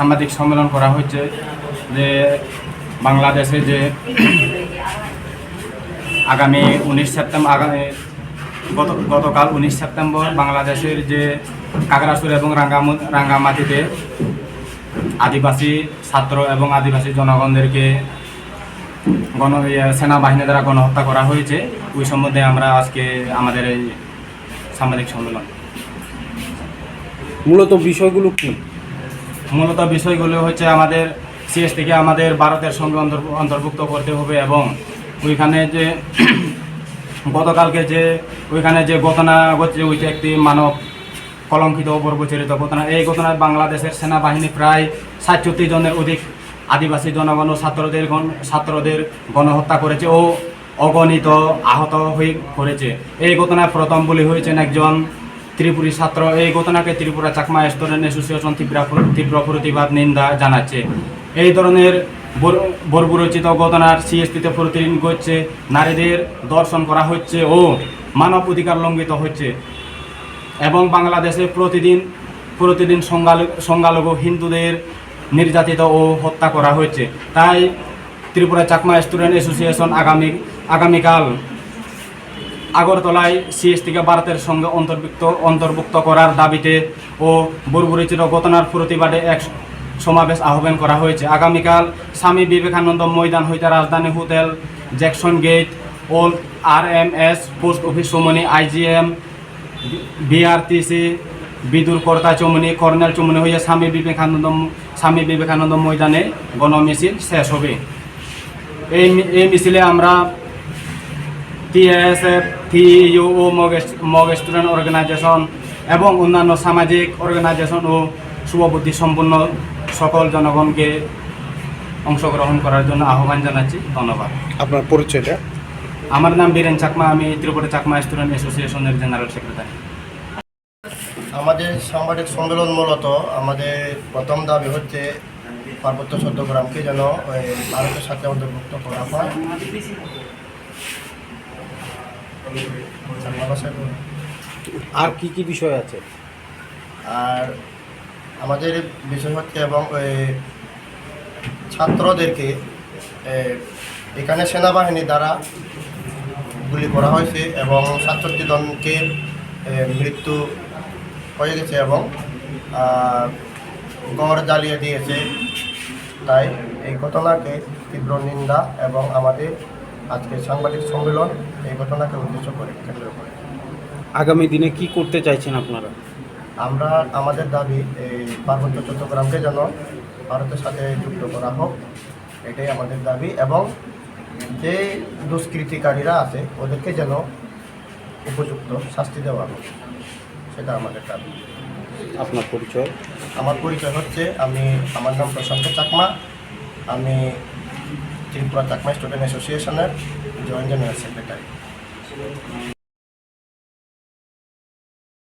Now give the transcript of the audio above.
সাংবাদিক সম্মেলন করা হয়েছে যে বাংলাদেশে যে আগামী উনিশ সেপ্টেম্বর, আগামী গত, গতকাল উনিশ সেপ্টেম্বর বাংলাদেশের যে কাকড়াসুর এবং রাঙ্গামু, রাঙ্গামাটিতে আদিবাসী ছাত্র এবং আদিবাসী জনগণদেরকে গণ সেনাবাহিনী দ্বারা গণহত্যা করা হয়েছে। ওই সম্বন্ধে আমরা আজকে আমাদের এই সাংবাদিক সম্মেলন। মূলত বিষয়গুলো কি? মূলত বিষয়গুলো হচ্ছে আমাদের সিএস থেকে আমাদের ভারতের সঙ্গে অন্তর- অন্তর্ভুক্ত করতে হবে এবং ওইখানে যে গতকালকে যে, ওইখানে যে ঘটনা ঘটছে, ওইটা একটি মানব কলঙ্কিত বর্বচরিত ঘটনা। এই ঘটনায় বাংলাদেশের সেনাবাহিনী প্রায় সাতষট্টি জনের অধিক আদিবাসী জনগণ ছাত্রদের গণ- ছাত্রদের গণহত্যা করেছে ও অগণিত আহত হয়ে করেছে। এই ঘটনায় প্রথম বলি হয়েছেন একজন ত্রিপুরী ছাত্র এই ঘটনাকে ত্রিপুরা চাকমা স্টুডেন্ট অ্যাসোসিয়েশন তীব্র তীব্র প্রতিবাদ, নিন্দা জানাচ্ছে। এই ধরনের বর- বর্বরচিত ঘটনার সিএসপিতে প্রতিদিন করছে নারীদের দর্শন করা হচ্ছে ও মানব অধিকার লঙ্ঘিত হচ্ছে। এবং বাংলাদেশে প্রতিদিন প্রতিদিন সংখ্যালঘু হিন্দুদের নির্যাতিত ও হত্যা করা হয়েছে। তাই ত্রিপুরা চাকমা স্টুডেন্ট অ্যাসোসিয়েশন আগামী আগামীকাল আগরতলায় সিএসটিকে ভারতের সঙ্গে অন্তর্ভুক্ত অন্তর্ভুক্ত করার দাবিতে ও বর্বরিচিত ঘটনার প্রতিবাদে এক সমাবেশ আহ্বান করা হয়েছে। আগামীকাল স্বামী বিবেকানন্দ ময়দান হইতে Rajdhani hotel Jackson gate old R M S post office Chamni IGM BRTC Bidur Karta Chamni colonel চমনি হয়ে স্বামী বিবেকানন্দ স্বামী বিবেকানন্দ ময়দানে গণমিছিল শেষ হবে। এই এই মিছিলে আমরা টিএসএফ টিইউ ও মগ স্টুডেন্ট অর্গানাইজেশন এবং অন্যান্য সামাজিক অর্গানাইজেশন ও শুভবুদ্ধি সম্পন্ন সকল জনগণকে অংশগ্রহণ করার জন্য আহ্বান জানাচ্ছি। ধন্যবাদ। আপনার পরিচয়টা? আমার নাম বীরেন চাকমা আমি ত্রিপুরা চাকমা স্টুডেন্ট অ্যাসোসিয়েশনের জেনারেল সেক্রেটারি আমাদের সাংবাদিক সম্মেলন মূলত আমাদের প্রথম দাবি হচ্ছে পার্বত্য চট্টগ্রামকে যেন ওই ভারতের সাথে অন্তর্ভুক্ত করা হয়। আর কি কি বিষয় আছে? আর আমাদের বিষয় হচ্ছে এবং ছাত্রদেরকে এখানে সেনাবাহিনী দ্বারা গুলি করা হয়েছে এবং সাতষট্টি জনকে মৃত্যু হয়ে গেছে এবং গড় জ্বালিয়ে দিয়েছে। তাই এই ঘটনাকে তীব্র নিন্দা এবং আমাদের আজকে সাংবাদিক সম্মেলন এই ঘটনাকে উদ্দেশ্য করে কেন্দ্র করে। আগামী দিনে কি করতে চাইছেন আপনারা? আমরা আমাদের দাবি এই পার্বত্য চট্টগ্রামকে যেন ভারতের সাথে যুক্ত করা হোক এটাই আমাদের দাবি। এবং যে দুষ্কৃতিকারীরা আছে ওদেরকে যেন উপযুক্ত শাস্তি দেওয়া হোক সেটা আমাদের দাবি। আপনার পরিচয়? আমার পরিচয় হচ্ছে আমি আমার নাম প্রশান্ত চাকমা। আমি ত্রিপুরা চাকমা স্টুডেন্ট অ্যাসোসিয়েশনের জয়েন্ট জেনারেল সেক্রেটারি।